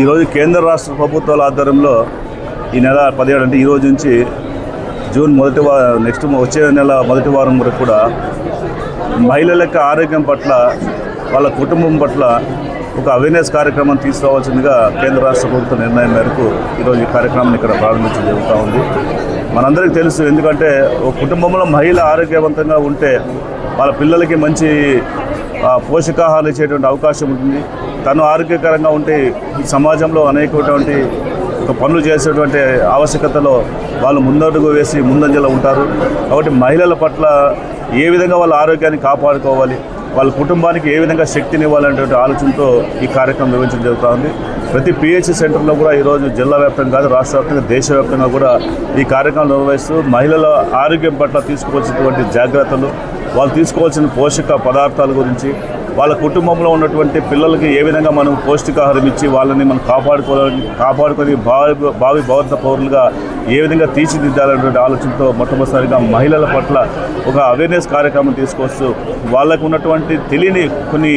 ఈరోజు కేంద్ర రాష్ట్ర ప్రభుత్వాల ఆధ్వర్యంలో ఈ నెల పదిహేడు అంటే ఈరోజు నుంచి జూన్ మొదటి వారం నెక్స్ట్ వచ్చే నెల మొదటి వారం వరకు కూడా మహిళల యొక్క ఆరోగ్యం పట్ల వాళ్ళ కుటుంబం పట్ల ఒక అవేర్నెస్ కార్యక్రమం తీసుకురావాల్సిందిగా కేంద్ర రాష్ట్ర ప్రభుత్వ నిర్ణయం మేరకు ఈరోజు ఈ కార్యక్రమాన్ని ఇక్కడ ప్రారంభించడం జరుగుతూ ఉంది. మనందరికీ తెలుసు ఎందుకంటే ఒక కుటుంబంలో మహిళ ఆరోగ్యవంతంగా ఉంటే వాళ్ళ పిల్లలకి మంచి పోషకాహారం ఇచ్చేటువంటి అవకాశం ఉంటుంది. తను ఆరోగ్యకరంగా ఉంటే ఈ సమాజంలో అనేకటువంటి పనులు చేసేటువంటి ఆవశ్యకతలో వాళ్ళు ముందడుగు వేసి ముందంజలో ఉంటారు. కాబట్టి మహిళల పట్ల ఏ విధంగా వాళ్ళ ఆరోగ్యాన్ని కాపాడుకోవాలి వాళ్ళ కుటుంబానికి ఏ విధంగా శక్తిని ఇవ్వాలనేటువంటి ఆలోచనతో ఈ కార్యక్రమం నిర్వహించడం జరుగుతూ ఉంది ప్రతి పిహెచ్సి సెంటర్లో కూడా ఈరోజు జిల్లా వ్యాప్తంగా కాదు రాష్ట్ర వ్యాప్తంగా దేశవ్యాప్తంగా కూడా ఈ కార్యక్రమం నిర్వహిస్తూ మహిళల ఆరోగ్యం పట్ల తీసుకోవాల్సినటువంటి జాగ్రత్తలు వాళ్ళు తీసుకోవాల్సిన పోషక పదార్థాల గురించి వాళ్ళ కుటుంబంలో ఉన్నటువంటి పిల్లలకి ఏ విధంగా మనం పౌష్టికాహారం ఇచ్చి వాళ్ళని మనం కాపాడుకోవాలని కాపాడుకొని భావి భావి భవిత పౌరులుగా ఏ విధంగా తీర్చిదిద్దాలనేటువంటి ఆలోచనతో మొట్టమొదటిసారిగా మహిళల పట్ల ఒక అవేర్నెస్ కార్యక్రమం తీసుకొస్తూ వాళ్ళకు ఉన్నటువంటి తెలియని కొన్ని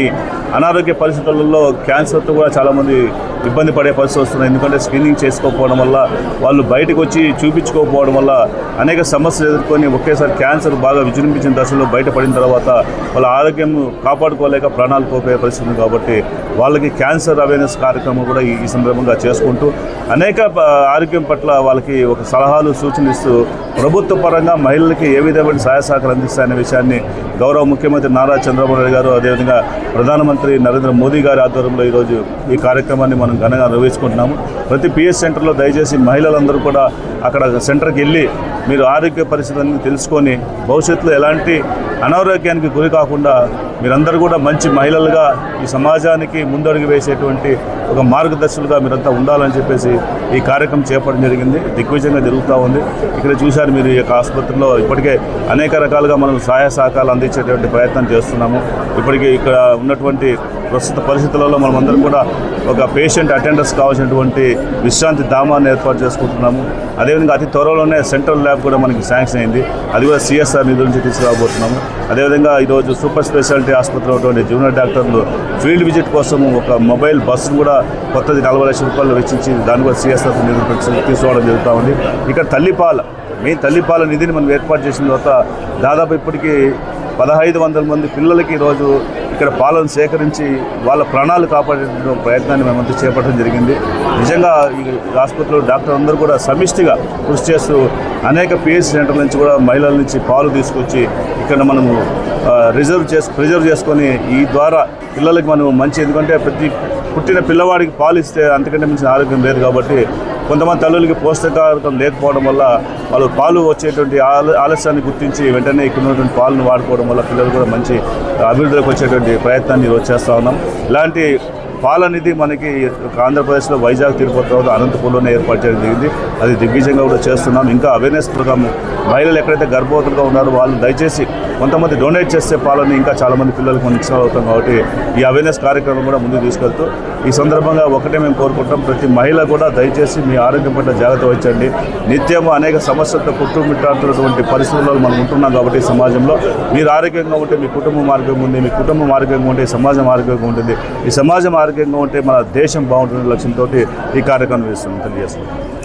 అనారోగ్య పరిస్థితులలో క్యాన్సర్తో కూడా చాలామంది ఇబ్బంది పడే పరిస్థితి వస్తున్నాయి ఎందుకంటే స్క్రీనింగ్ చేసుకోకపోవడం వల్ల వాళ్ళు బయటకు వచ్చి చూపించుకోకపోవడం వల్ల అనేక సమస్యలు ఎదుర్కొని ఒకేసారి క్యాన్సర్ బాగా విజృంభించిన దశలో బయటపడిన తర్వాత వాళ్ళ ఆరోగ్యం కాపాడుకోలేక ప్రాణాలు కోల్పోయే పరిస్థితి కాబట్టి వాళ్ళకి క్యాన్సర్ అవేర్నెస్ కార్యక్రమం కూడా ఈ సందర్భంగా చేసుకుంటూ అనేక ఆరోగ్యం పట్ల వాళ్ళకి ఒక సలహాలు సూచనలు ఇస్తూ ప్రభుత్వ పరంగా మహిళలకి ఏ విధమైన సహాయ సహకారం అందిస్తాయనే విషయాన్ని గౌరవ ముఖ్యమంత్రి నారా చంద్రబాబు నాయుడు గారు అదేవిధంగా ప్రధానమంత్రి నరేంద్ర మోదీ గారి ఆధ్వర్యంలో ఈరోజు ఈ కార్యక్రమాన్ని మనం ఘనంగా నిర్వహించుకుంటున్నాము. ప్రతి పిఎస్ సెంటర్లో దయచేసి మహిళలందరూ కూడా అక్కడ సెంటర్కి వెళ్ళి మీరు ఆరోగ్య పరిస్థితులన్నీ తెలుసుకొని భవిష్యత్తులో ఎలాంటి అనారోగ్యానికి గురి కాకుండా మీరందరూ కూడా మంచి మహిళలుగా ఈ సమాజానికి ముందడుగు వేసేటువంటి ఒక మార్గదర్శులుగా మీరంతా ఉండాలని చెప్పేసి ఈ కార్యక్రమం చేపట్టడం జరిగింది. దిగ్విజయంగా జరుగుతూ ఉంది. ఇక్కడ చూశారు మీరు ఈ యొక్క ఆసుపత్రిలో ఇప్పటికే అనేక రకాలుగా మనం సహాయ సహకారాలు అందించేటువంటి ప్రయత్నం చేస్తున్నాము. ఇప్పటికే ఇక్కడ ఉన్నటువంటి ప్రస్తుత పరిస్థితులలో మనం అందరం కూడా ఒక పేషెంట్ అటెండర్స్ కావాల్సినటువంటి విశ్రాంతి ధామాన్ని ఏర్పాటు చేసుకుంటున్నాము. అదేవిధంగా అతి త్వరలోనే సెంట్రల్ ల్యాబ్ కూడా మనకి శాంక్షన్ అయింది. అది కూడా సిఎస్ఆర్ నిధుల నుంచి తీసుకురాబోతున్నాము. అదేవిధంగా ఈరోజు సూపర్ స్పెషాలిటీ ఆసుపత్రిలో ఉన్నటువంటి జూనియర్ డాక్టర్లు ఫీల్డ్ విజిట్ కోసం ఒక మొబైల్ బస్సును కూడా కొత్తది నలభై లక్షల రూపాయలు వెచ్చించి దాన్ని కూడా సిఎస్ఆర్ నిధులు తీసుకోవడం జరుగుతూ ఉంది. ఇక్కడ తల్లిపాల మీ తల్లిపాల నిధిని మనం ఏర్పాటు చేసిన తర్వాత దాదాపు ఇప్పటికీ పదహైదు వందల మంది పిల్లలకి ఈరోజు ఇక్కడ పాలను సేకరించి వాళ్ళ ప్రాణాలు కాపాడే ప్రయత్నాన్ని మేమంతా చేపట్టడం జరిగింది. నిజంగా ఈ ఆసుపత్రిలో డాక్టర్ అందరూ కూడా సమిష్టిగా కృషి చేస్తూ అనేక పిహెచ్ సెంటర్ల నుంచి కూడా మహిళల నుంచి పాలు తీసుకొచ్చి ఇక్కడ మనము రిజర్వ్ చేసు ప్రిజర్వ్ చేసుకొని ఈ ద్వారా పిల్లలకి మనం మంచి ఎందుకంటే ప్రతి పుట్టిన పిల్లవాడికి పాలు ఇస్తే అంతకంటే మించిన ఆరోగ్యం లేదు కాబట్టి కొంతమంది తల్లులకి పోషకాహారం లేకపోవడం వల్ల వాళ్ళు పాలు వచ్చేటువంటి ఆల ఆలస్యాన్ని గుర్తించి వెంటనే ఇక్కడ ఉన్నటువంటి పాలను వాడుకోవడం వల్ల పిల్లలు కూడా మంచి అభివృద్ధిలోకి వచ్చేటువంటి ప్రయత్నాన్ని ఈరోజు చేస్తూ ఉన్నాం. ఇలాంటి పాలనిధి మనకి ఒక ఆంధ్రప్రదేశ్లో వైజాగ్ తిరుపతి తర్వాత అనంతపూర్లోనే ఏర్పాటు చేయడం జరిగింది. అది దిగ్విజయంగా కూడా చేస్తున్నాం. ఇంకా అవేర్నెస్ ప్రోగ్రామ్ మహిళలు ఎక్కడైతే గర్భవతులుగా ఉన్నారో వాళ్ళు దయచేసి కొంతమంది డొనేట్ చేస్తే పాలని ఇంకా చాలామంది పిల్లలకు మనం అవుతాం కాబట్టి ఈ అవేర్నెస్ కార్యక్రమం కూడా ముందుకు తీసుకెళ్తూ ఈ సందర్భంగా ఒకటే మేము కోరుకుంటాం ప్రతి మహిళ కూడా దయచేసి మీ ఆరోగ్యం పట్ల జాగ్రత్త వహించండి. నిత్యం అనేక సమస్యలతో కుటుంబిట్టాడుతున్నటువంటి పరిస్థితుల్లో మనం ఉంటున్నాం కాబట్టి సమాజంలో మీరు ఆరోగ్యంగా ఉంటే మీ కుటుంబం ఆరోగ్యంగా ఉంది మీ కుటుంబం ఆరోగ్యంగా ఉంటే సమాజం ఆరోగ్యంగా ఉంటుంది. ఈ సమాజం ఆరోగ్యంగా ఉంటే మన దేశం బాగుంటుంది లక్ష్యంతో ఈ కార్యక్రమం చేస్తున్నాం తెలియజేస్తున్నాం.